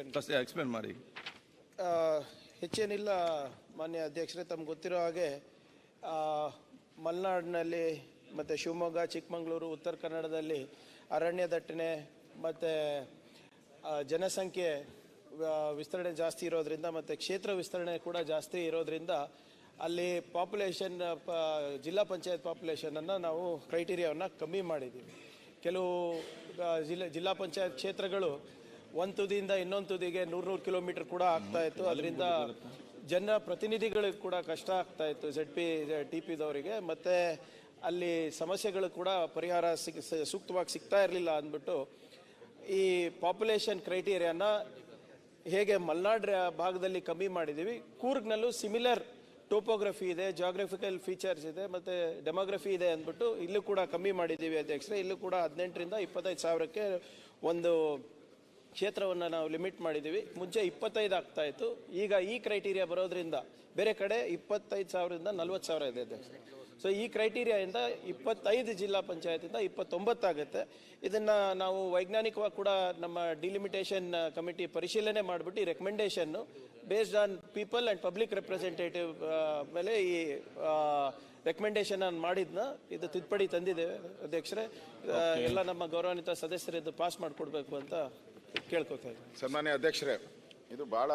Explain ಮಾಡಿ ಆ, ಹೆಚ್ಚೇನಿಲ್ಲ ಮಾನ್ಯ ಅಧ್ಯಕ್ಷರೇ ತಮ್ಗೆ ಗೊತ್ತಿರೋ ಹಾಗೆ ಮಲೆನಾಡಿನಲ್ಲಿ ಮತ್ತು ಶಿವಮೊಗ್ಗ ಚಿಕ್ಕಮಗಳೂರು ಉತ್ತರ ಕನ್ನಡದಲ್ಲಿ ಅರಣ್ಯ ದಟ್ಟಣೆ ಮತ್ತು ಜನಸಂಖ್ಯೆ ವಿಸ್ತರಣೆ ಜಾಸ್ತಿ ಇರೋದ್ರಿಂದ ಮತ್ತು ಕ್ಷೇತ್ರ ವಿಸ್ತರಣೆ ಕೂಡ ಜಾಸ್ತಿ ಇರೋದ್ರಿಂದ ಅಲ್ಲಿ ಪಾಪ್ಯುಲೇಷನ್ ಪ ಜಿಲ್ಲಾ ಪಂಚಾಯತ್ ಪಾಪ್ಯುಲೇಷನನ್ನು ನಾವು ಕ್ರೈಟೀರಿಯಾವನ್ನು ಕಮ್ಮಿ ಮಾಡಿದ್ದೀವಿ ಕೆಲವು ಜಿಲ್ಲೆ ಜಿಲ್ಲಾ ಪಂಚಾಯತ್ ಕ್ಷೇತ್ರಗಳು ಒಂದು ತುದಿಯಿಂದ ಇನ್ನೊಂದು ತುದಿಗೆ ನೂರು ನೂರು ಕಿಲೋಮೀಟರ್ ಕೂಡ ಆಗ್ತಾ ಇತ್ತು. ಅದರಿಂದ ಜನ ಪ್ರತಿನಿಧಿಗಳಿಗೆ ಕೂಡ ಕಷ್ಟ ಆಗ್ತಾ ಇತ್ತು ಜೆಡ್ ಪಿ ಟಿ ಪಿದವರಿಗೆ ಮತ್ತು ಅಲ್ಲಿ ಸಮಸ್ಯೆಗಳು ಕೂಡ ಪರಿಹಾರ ಸೂಕ್ತವಾಗಿ ಸಿಗ್ತಾ ಇರಲಿಲ್ಲ ಅಂದ್ಬಿಟ್ಟು ಈ ಪಾಪ್ಯುಲೇಷನ್ ಕ್ರೈಟೀರಿಯಾನ ಹೇಗೆ ಮಲ್ನಾಡ್ ಭಾಗದಲ್ಲಿ ಕಮ್ಮಿ ಮಾಡಿದ್ದೀವಿ ಕೂರ್ಗ್ನಲ್ಲೂ ಸಿಮಿಲರ್ ಟೋಪೋಗ್ರಫಿ ಇದೆ ಜಾಗ್ರಫಿಕಲ್ ಫೀಚರ್ಸ್ ಇದೆ, ಮತ್ತು ಡೆಮೋಗ್ರಫಿ ಇದೆ ಅಂದ್ಬಿಟ್ಟು ಇಲ್ಲೂ ಕೂಡ ಕಮ್ಮಿ ಮಾಡಿದ್ದೀವಿ ಅಧ್ಯಕ್ಷರೇ. ಇಲ್ಲೂ ಕೂಡ ಹದಿನೆಂಟರಿಂದ ಇಪ್ಪತ್ತೈದು ಸಾವಿರಕ್ಕೆ ಒಂದು ಕ್ಷೇತ್ರವನ್ನು ನಾವು ಲಿಮಿಟ್ ಮಾಡಿದ್ದೀವಿ ಮುಂಚೆ ಇಪ್ಪತ್ತೈದು ಆಗ್ತಾ ಇತ್ತು. ಈಗ ಈ ಕ್ರೈಟೀರಿಯಾ ಬರೋದ್ರಿಂದ ಬೇರೆ ಕಡೆ ಇಪ್ಪತ್ತೈದು ಸಾವಿರದಿಂದ ನಲ್ವತ್ತು ಸಾವಿರ ಇದೆ ಅಧ್ಯಕ್ಷ. ಸೊ ಈ ಕ್ರೈಟೀರಿಯಾಯಿಂದ ಇಪ್ಪತ್ತೈದು ಜಿಲ್ಲಾ ಪಂಚಾಯತಿಂದ ಇಪ್ಪತ್ತೊಂಬತ್ತಾಗುತ್ತೆ ಇದನ್ನು ನಾವು ವೈಜ್ಞಾನಿಕವಾಗಿ ಕೂಡ ನಮ್ಮ ಡಿಲಿಮಿಟೇಷನ್ ಕಮಿಟಿ ಪರಿಶೀಲನೆ ಮಾಡಿಬಿಟ್ಟು ಈ ರೆಕಮೆಂಡೇಷನ್ನು based on people and public representative ಮೇಲೆ ಈ ರೆಕಮೆಂಡೇಶನ್ ಮಾಡಿದ್ನ ಇದು ತಿದ್ದುಪಡಿ ತಂದಿದ್ದೇವೆ ಅಧ್ಯಕ್ಷರೇ. ಎಲ್ಲ ನಮ್ಮ ಗೌರವಾನ್ವಿತ ಸದಸ್ಯರಿದ್ದು ಪಾಸ್ ಮಾಡಿಕೊಡ್ಬೇಕು ಅಂತ ಕೇಳ್ಕೊತಾ ಇದ್ದೀನಿ. ಸನ್ಮಾನ್ಯ ಅಧ್ಯಕ್ಷರೇ ಇದು ಬಹಳ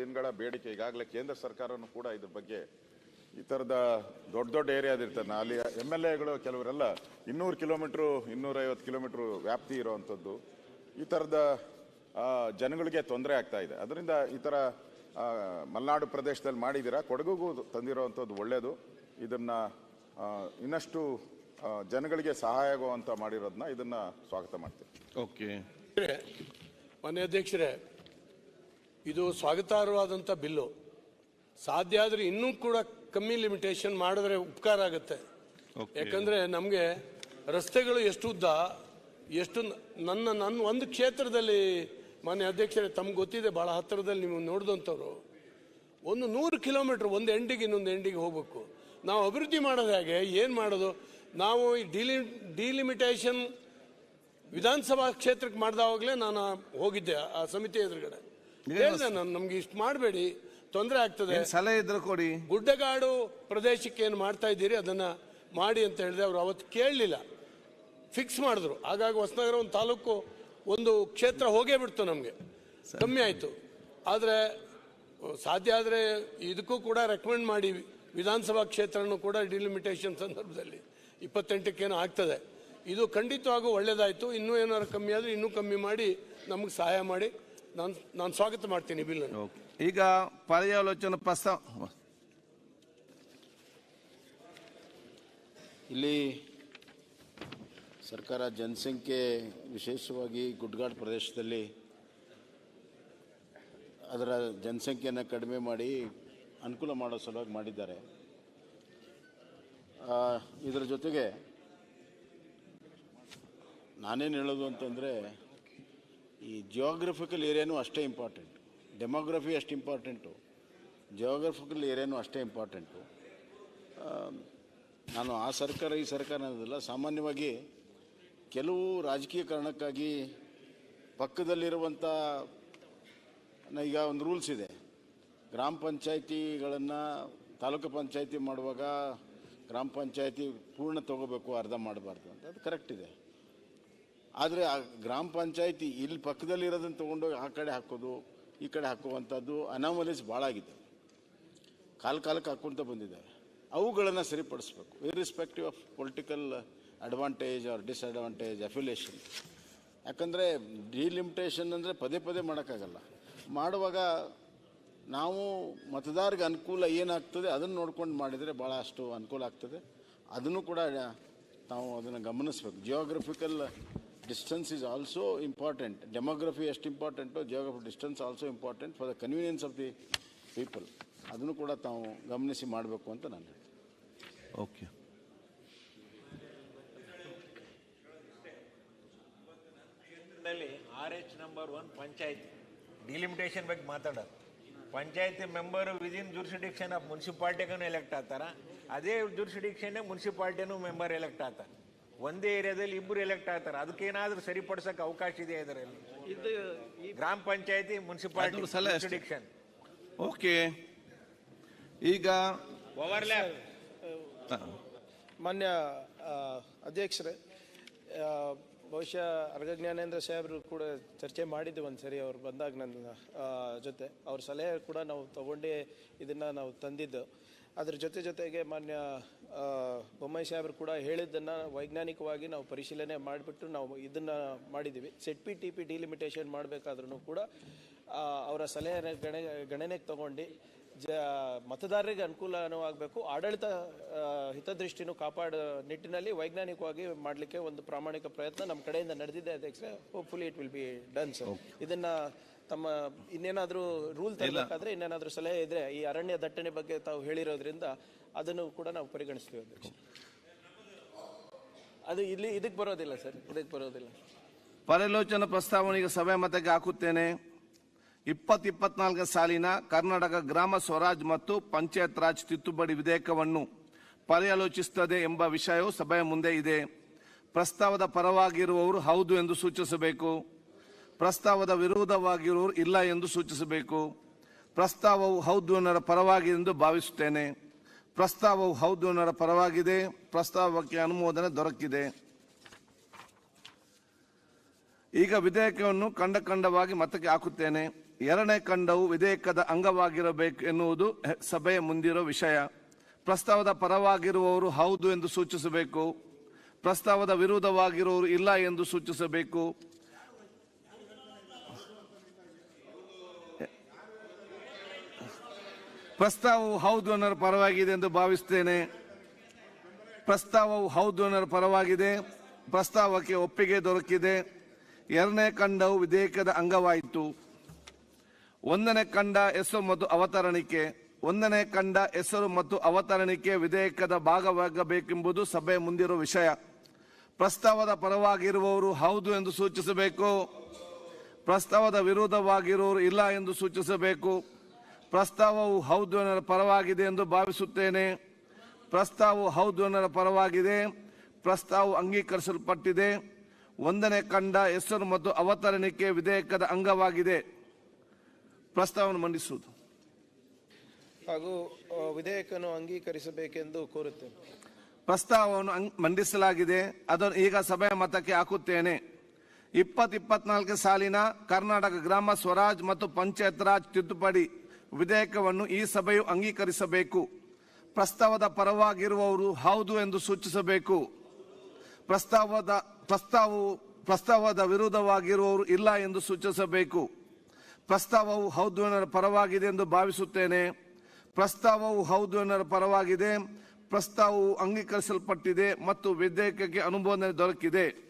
ದಿನಗಳ ಬೇಡಿಕೆ. ಈಗಾಗಲೇ ಕೇಂದ್ರ ಸರ್ಕಾರನೂ ಕೂಡ ಇದ್ರ ಬಗ್ಗೆ ಈ ಥರದ ದೊಡ್ಡ ದೊಡ್ಡ ಏರಿಯಾದಿರ್ತದೆ ಅಲ್ಲಿ ಎಂ ಎಲ್ ಎಗಳು ಕೆಲವರೆಲ್ಲ ಇನ್ನೂರು ಕಿಲೋಮೀಟ್ರು ಇನ್ನೂರೈವತ್ತು ಕಿಲೋಮೀಟ್ರು ವ್ಯಾಪ್ತಿ ಇರುವಂಥದ್ದು. ಈ ಥರದ ಜನಗಳಿಗೆ ತೊಂದರೆ ಆಗ್ತಾ ಇದೆ. ಅದರಿಂದ ಈ ಥರ ಮಲೆನಾಡು ಪ್ರದೇಶದಲ್ಲಿ ಮಾಡಿದ್ದೀರಾ? ಕೊಡಗುಗೂ ತಂದಿರೋವಂಥದ್ದು ಒಳ್ಳೆಯದು ಇದನ್ನ ಇನ್ನಷ್ಟು ಜನಗಳಿಗೆ ಸಹಾಯ ಆಗುವಂಥ ಮಾಡಿರೋದನ್ನ ಇದನ್ನ ಸ್ವಾಗತ ಮಾಡ್ತೀವಿ ಓಕೆ. ಮಾನ್ಯ ಅಧ್ಯಕ್ಷರೇ ಇದು ಸ್ವಾಗತಾರ್ಹವಾದಂಥ ಬಿಲ್ಲು. ಸಾಧ್ಯ ಆದರೆ ಇನ್ನೂ ಕೂಡ ಕಮ್ಮಿ ಲಿಮಿಟೇಷನ್ ಮಾಡಿದ್ರೆ ಉಪಕಾರ ಆಗುತ್ತೆ. ಯಾಕಂದರೆ ನಮಗೆ ರಸ್ತೆಗಳು ಎಷ್ಟು ಉದ್ದ ಎಷ್ಟು ನನ್ನ ನನ್ನ ಒಂದು ಕ್ಷೇತ್ರದಲ್ಲಿ ಮಾನ್ಯ ಅಧ್ಯಕ್ಷರೇ ತಮ್ಗೆ ಗೊತ್ತಿದೆ ಭಾಳ ಹತ್ತಿರದಲ್ಲಿ ನೀವು ನೋಡಿದಂಥವ್ರು. ಒಂದು ನೂರು ಕಿಲೋಮೀಟ್ರ್ ಒಂದು ಎಂಡಿಗೆ ಇನ್ನೊಂದು ಎಂಡಿಗೆ ಹೋಗಬೇಕು. ನಾವು ಅಭಿವೃದ್ಧಿ ಮಾಡೋದು ಹೇಗೆ ಏನು ಮಾಡೋದು? ನಾವು ಈ ಡಿಲಿ ಡಿಲಿಮಿಟೇಷನ್ ವಿಧಾನಸಭಾ ಕ್ಷೇತ್ರಕ್ಕೆ ಮಾಡ್ದಾಗಲೇ ನಾನು ಹೋಗಿದ್ದೆ ಆ ಸಮಿತಿ ಎದುರುಗಡೆ. ಹೇಳಿದೆ ನಾನು ನಮ್ಗೆ ಇಷ್ಟು ಮಾಡಬೇಡಿ ತೊಂದರೆ ಆಗ್ತದೆ. ಸಲಹೆ ಇದ್ರೆ ಕೊಡಿ. ಗುಡ್ಡಗಾಡು ಪ್ರದೇಶಕ್ಕೆ ಏನು ಮಾಡ್ತಾ ಇದ್ದೀರಿ ಅದನ್ನ ಮಾಡಿ ಅಂತ ಹೇಳಿದೆ ಅವರು ಅವತ್ತು ಕೇಳಲಿಲ್ಲ. ಫಿಕ್ಸ್ ಮಾಡಿದ್ರು. ಹಾಗಾಗಿ ಹೊಸನಗರ ಒಂದು ತಾಲೂಕು ಒಂದು ಕ್ಷೇತ್ರ ಹೋಗೇ ಬಿಡ್ತು ನಮಗೆ. ಕಮ್ಮಿ ಆಯಿತು. ಆದರೆ ಸಾಧ್ಯ ಆದರೆ ಇದಕ್ಕೂ ಕೂಡ ರೆಕಮೆಂಡ್ ಮಾಡಿ ವಿಧಾನಸಭಾ ಕ್ಷೇತ್ರನೂ ಕೂಡ ಡಿಲಿಮಿಟೇಷನ್ ಸಂದರ್ಭದಲ್ಲಿ ಇಪ್ಪತ್ತೆಂಟಕ್ಕೇನೋ ಆಗ್ತದೆ. ಇದು ಖಂಡಿತವಾಗೂ ಒಳ್ಳೇದಾಯಿತು. ಇನ್ನೂ ಏನಾದ್ರು ಕಮ್ಮಿ ಆದರೆ ಇನ್ನೂ ಕಮ್ಮಿ ಮಾಡಿ ನಮಗೆ ಸಹಾಯ ಮಾಡಿ. ನಾನು ನಾನು ಸ್ವಾಗತ ಮಾಡ್ತೀನಿ ಬಿಲ್ ಬಿಲ್ಲನ್ನು ಓಕೆ. ಈಗ ಪರ್ಯಾಲೋಚನೆ ಪ್ರಸ್ತಾವ ಇಲ್ಲಿ ಸರ್ಕಾರ ಜನಸಂಖ್ಯೆ ವಿಶೇಷವಾಗಿ ಗುಡ್ಗಾಡ್ ಪ್ರದೇಶದಲ್ಲಿ ಅದರ ಜನಸಂಖ್ಯೆಯನ್ನು ಕಡಿಮೆ ಮಾಡಿ ಅನುಕೂಲ ಮಾಡೋ ಸಲುವಾಗಿ ಮಾಡಿದ್ದಾರೆ. ಆ, ಇದರ ಜೊತೆಗೆ ನಾನೇನು ಹೇಳೋದು ಅಂತಂದರೆ, ಈ ಜಿಯೋಗ್ರಫಿಕಲ್ ಏರಿಯಾನೂ ಅಷ್ಟೇ ಇಂಪಾರ್ಟೆಂಟ್ ಡೆಮೋಗ್ರಫಿ ಅಷ್ಟು ಇಂಪಾರ್ಟೆಂಟು ಜಿಯೋಗ್ರಫಿಕಲ್ ಏರಿಯಾನೂ ಅಷ್ಟೇ ಇಂಪಾರ್ಟೆಂಟು ನಾನು ಆ ಸರ್ಕಾರ, ಈ ಸರ್ಕಾರ ಅನ್ನೋದಿಲ್ಲ, ಸಾಮಾನ್ಯವಾಗಿ ಕೆಲವು ರಾಜಕೀಯ ಕಾರಣಕ್ಕಾಗಿ ಪಕ್ಕದಲ್ಲಿರುವಂಥ ಈಗ ಒಂದು ರೂಲ್ಸ್ ಇದೆ. ಗ್ರಾಮ ಪಂಚಾಯಿತಿಗಳನ್ನು ತಾಲೂಕು ಪಂಚಾಯತಿ ಮಾಡುವಾಗ ಗ್ರಾಮ ಪಂಚಾಯತಿ ಪೂರ್ಣ ತಗೋಬೇಕು, ಅರ್ಧ ಮಾಡಬಾರ್ದು ಅಂತ. ಅದು ಕರೆಕ್ಟ್ ಇದೆ. ಆದರೆ ಆ ಗ್ರಾಮ ಪಂಚಾಯತಿ ಇಲ್ಲಿ ಪಕ್ಕದಲ್ಲಿರೋದನ್ನು ತೊಗೊಂಡೋಗಿ ಆ ಕಡೆ ಹಾಕೋದು, ಈ ಕಡೆ ಹಾಕುವಂಥದ್ದು ಅನಾಮಲೀಸ್ ಭಾಳ ಆಗಿದೆ. ಕಾಲ ಕಾಲಕ್ಕೆ ಹಾಕ್ಕೊಂತ ಬಂದಿದ್ದಾರೆ. ಅವುಗಳನ್ನು ಸರಿಪಡಿಸ್ಬೇಕು. Irrespective of political advantage or disadvantage affiliation ಯಾಕಂದರೆ ಡಿಲಿಮಿಟೇಷನ್ ಅಂದರೆ ಪದೇ ಪದೇ ಮಾಡೋಕ್ಕಾಗಲ್ಲ. ಮಾಡುವಾಗ ನಾವು ಮತದಾರರಿಗೆ ಅನುಕೂಲ ಏನಾಗ್ತದೆ ಅದನ್ನು ನೋಡ್ಕೊಂಡು ಮಾಡಿದರೆ ಭಾಳ ಅಷ್ಟು ಅನುಕೂಲ ಆಗ್ತದೆ. ಅದನ್ನು ಕೂಡ ನಾವು ಅದನ್ನು ಗಮನಿಸ್ಬೇಕು. Geographical distance is also important demography ಎಷ್ಟು important geography distance also important for the convenience of the people ಅದನ್ನು ಕೂಡ ತಾವು ಗಮನಿಸಿ ಮಾಡಬೇಕು ಅಂತ ನಾನು ಹೇಳ್ತೀನಿ. Okay R H number one ಪಂಚಾಯತಿ. ಡಿಲಿಮಿಟೇಷನ್ ಬಗ್ಗೆ ಮಾತಾಡೋದು. ಪಂಚಾಯತಿ ವಿದ್ ವಿದಿನ್ ಜುರ್ಸಿಡಿಕ್ಷನ್ ಆಫ್ ಮುನ್ಸಿಪಾಲ್ಟಿಗೂ ಎಲೆಕ್ಟ್ ಆಗ್ತಾರ? ಅದೇ ಜುರ್ಸಿಡಿಕ್ಷನ್ ಮುನ್ಸಿಪಾಲ್ಟಿನೂ ಮೆಂಬರ್ ಎಲೆಕ್ಟ್ ಆಗ್ತಾರೆ? ಒಂದೇ ಏರಿಯಾದಲ್ಲಿ ಇಬ್ಬರು ಎಲೆಕ್ಟ್ ಆಗ್ತಾರೆ ಅದಕ್ಕೇನಾದ್ರೂ ಸರಿಪಡಿಸಕ್ಕೆ ಅವಕಾಶ ಇದೆ ಇದರಲ್ಲಿ ಇದು ಈ ಗ್ರಾಮ ಪಂಚಾಯತಿ ಮುನ್ಸಿಪಾಲಿಟಿ ಅಷ್ಟೇ. jurisdiction. ಓಕೆ ಈಗ Overlap. ಮಾನ್ಯ ಆ, ಅಧ್ಯಕ್ಷರೇ ಆ, ಬಹುಶಃ ಅರ್ಗ ಜ್ಞಾನೇಂದ್ರ ಸಾಹೇಬರು ಕೂಡ ಚರ್ಚೆ ಮಾಡಿದ್ದು ಒಂದು ಸರಿ ಅವ್ರು ಬಂದಾಗ ನನ್ನ ಆ, ಜೊತೆ ಅವ್ರ ಸಲಹೆ ಕೂಡ ನಾವು ತಗೊಂಡೇ ಇದನ್ನು ನಾವು ತಂದಿದ್ದು ಅದ್ರ ಜೊತೆ ಜೊತೆಗೆ ಮಾನ್ಯ ಬೊಮ್ಮಾಯಿ ಸಾಹೇಬರು ಕೂಡ ಹೇಳಿದ್ದನ್ನು ವೈಜ್ಞಾನಿಕವಾಗಿ ನಾವು ಪರಿಶೀಲನೆ ಮಾಡಿಬಿಟ್ಟು ನಾವು ಇದನ್ನು ಮಾಡಿದ್ದೀವಿ. Set P T P delimitation ಮಾಡಬೇಕಾದ್ರೂ ಕೂಡ ಅವರ ಸಲಹೆ ಗಣ ಗಣನೆಗೆ ತಗೊಂಡು ಜ ಮತದಾರರಿಗೆ ಅನುಕೂಲವಾಗಬೇಕು. ಆಡಳಿತ ಹಿತದೃಷ್ಟಿನೂ ಕಾಪಾಡೋ ನಿಟ್ಟಿನಲ್ಲಿ ವೈಜ್ಞಾನಿಕವಾಗಿ ಮಾಡಲಿಕ್ಕೆ ಒಂದು ಪ್ರಾಮಾಣಿಕ ಪ್ರಯತ್ನ ನಮ್ಮ ಕಡೆಯಿಂದ ನಡೆದಿದೆ. ಅಧ್ಯಕ್ಷ hopefully it will be done sir ಇದನ್ನ ತಮ್ಮ ಇನ್ನೇನಾದರೂ ರೂಲ್ ತರಬೇಕಾದ್ರೆ ಇನ್ನೇನಾದರೂ ಸಲಹೆ ಇದ್ರೆ ಈ ಅರಣ್ಯ ದಟ್ಟಣೆ ಬಗ್ಗೆ ತಾವು ಹೇಳಿರೋದ್ರಿಂದ ಅದನ್ನು ಕೂಡ ನಾವು ಪರಿಗಣಿಸ್ತೀವಿ ಅಧ್ಯಕ್ಷ. ಅದು ಇಲ್ಲಿ ಇದಕ್ಕೆ ಬರೋದಿಲ್ಲ ಸರ್ ಇದಕ್ಕೆ ಬರೋದಿಲ್ಲ. ಪರಲೋಚನ ಪ್ರಸ್ತಾವನೆಗೆ ಸಭೆ ಮತಕ್ಕೆ ಹಾಕುತ್ತೇನೆ. ಇಪ್ಪತ್ ಇಪ್ಪತ್ನಾಲ್ಕು ಸಾಲಿನ ಕರ್ನಾಟಕ ಗ್ರಾಮ ಸ್ವರಾಜ್ ಮತ್ತು ಪಂಚಾಯತ್ ರಾಜ್ ತಿದ್ದುಪಡಿ ವಿಧೇಯಕವನ್ನು ಪರ್ಯಾಲೋಚಿಸುತ್ತದೆ ಎಂಬ ವಿಷಯವು ಸಭೆಯ ಮುಂದೆ ಇದೆ. ಪ್ರಸ್ತಾವದ ಪರವಾಗಿರುವವರು ಹೌದು ಎಂದು ಸೂಚಿಸಬೇಕು. ಪ್ರಸ್ತಾವದ ವಿರೋಧವಾಗಿರುವವರು ಇಲ್ಲ ಎಂದು ಸೂಚಿಸಬೇಕು. ಪ್ರಸ್ತಾವವು ಹೌದು ಅನ್ನರ ಪರವಾಗಿದೆ ಎಂದು ಭಾವಿಸುತ್ತೇನೆ. ಪ್ರಸ್ತಾವವು ಹೌದು ಅನ್ನರ ಪರವಾಗಿದೆ. ಪ್ರಸ್ತಾವಕ್ಕೆ ಅನುಮೋದನೆ ದೊರಕಿದೆ. ಈಗ ವಿಧೇಯಕವನ್ನು ಕಂಡ ಖಂಡವಾಗಿ ಮತಕ್ಕೆ ಹಾಕುತ್ತೇನೆ. ಎರಡನೇ ಖಂಡವು ವಿಧೇಯಕದ ಅಂಗವಾಗಿರಬೇಕು ಎನ್ನುವುದು ಸಭೆಯ ಮುಂದಿರೋ ವಿಷಯ. ಪ್ರಸ್ತಾವದ ಪರವಾಗಿರುವವರು ಹೌದು ಎಂದು ಸೂಚಿಸಬೇಕು. ಪ್ರಸ್ತಾವದ ವಿರೋಧವಾಗಿರುವವರು ಇಲ್ಲ ಎಂದು ಸೂಚಿಸಬೇಕು. ಪ್ರಸ್ತಾವವು ಹೌದು ಅನ್ನೋರ ಪರವಾಗಿದೆ ಎಂದು ಭಾವಿಸುತ್ತೇನೆ ಪ್ರಸ್ತಾವವು ಹೌದು ಅನ್ನೋರ ಪರವಾಗಿದೆ. ಪ್ರಸ್ತಾವಕ್ಕೆ ಒಪ್ಪಿಗೆ ದೊರಕಿದೆ. ಎರಡನೇ ಖಂಡವು ವಿಧೇಯಕದ ಅಂಗವಾಯಿತು. ಒಂದನೇ ಕಂಡ ಹೆಸರು ಮತ್ತು ಅವತರಣಿಕೆ, ಒಂದನೇ ಕಂಡ ಹೆಸರು ಮತ್ತು ಅವತರಣಿಕೆ ವಿಧೇಯಕದ ಭಾಗವಾಗಬೇಕೆಂಬುದು ಸಭೆ ಮುಂದಿರುವ ವಿಷಯ. ಪ್ರಸ್ತಾವದ ಪರವಾಗಿರುವವರು ಹೌದು ಎಂದು ಸೂಚಿಸಬೇಕು. ಪ್ರಸ್ತಾವದ ವಿರೋಧವಾಗಿರುವವರು ಇಲ್ಲ ಎಂದು ಸೂಚಿಸಬೇಕು. ಪ್ರಸ್ತಾವವು ಹೌದು ಅನ್ನರ ಪರವಾಗಿದೆ ಎಂದು ಭಾವಿಸುತ್ತೇನೆ. ಪ್ರಸ್ತಾವವು ಹೌದು ಅನ್ನರ ಪರವಾಗಿದೆ. ಪ್ರಸ್ತಾವವು ಅಂಗೀಕರಿಸಲ್ಪಟ್ಟಿದೆ. ಒಂದನೇ ಕಂಡ ಹೆಸರು ಮತ್ತು ಅವತರಣಿಕೆ ವಿಧೇಯಕದ ಅಂಗವಾಗಿದೆ. ಪ್ರಸ್ತಾವವನ್ನು ಮಂಡಿಸುವುದು. ಹಾಗೂ ವಿಧೇಯಕವನ್ನು ಅಂಗೀಕರಿಸಬೇಕೆಂದು ಕೋರುತ್ತೇನೆ. ಪ್ರಸ್ತಾವವನ್ನು ಮಂಡಿಸಲಾಗಿದೆ. ಅದನ್ನು ಈಗ ಸಭೆಯ ಮತಕ್ಕೆ ಹಾಕುತ್ತೇನೆ. ಇಪ್ಪತ್ ಇಪ್ಪತ್ನಾಲ್ಕು ಸಾಲಿನ ಕರ್ನಾಟಕ ಗ್ರಾಮ ಸ್ವರಾಜ್ ಮತ್ತು ಪಂಚಾಯತ್ ರಾಜ್ ತಿದ್ದುಪಡಿ ವಿಧೇಯಕವನ್ನು ಈ ಸಭೆಯು ಅಂಗೀಕರಿಸಬೇಕು. ಪ್ರಸ್ತಾವದ ಪರವಾಗಿರುವವರು ಹೌದು ಎಂದು ಸೂಚಿಸಬೇಕು. ಪ್ರಸ್ತಾವದ ಪ್ರಸ್ತಾವವು ಪ್ರಸ್ತಾವದ ವಿರುದ್ಧವಾಗಿರುವವರು ಇಲ್ಲ ಎಂದು ಸೂಚಿಸಬೇಕು. ಪ್ರಸ್ತಾವವು ಹೌದು ಪರವಾಗಿದೆ ಎಂದು ಭಾವಿಸುತ್ತೇನೆ. ಪ್ರಸ್ತಾವವು ಹೌದು ಪರವಾಗಿದೆ. ಪ್ರಸ್ತಾವವು ಅಂಗೀಕರಿಸಲ್ಪಟ್ಟಿದೆ ಮತ್ತು ವಿಧೇಯಕಕ್ಕೆ ಅನುಮೋದನೆ ದೊರಕಿದೆ.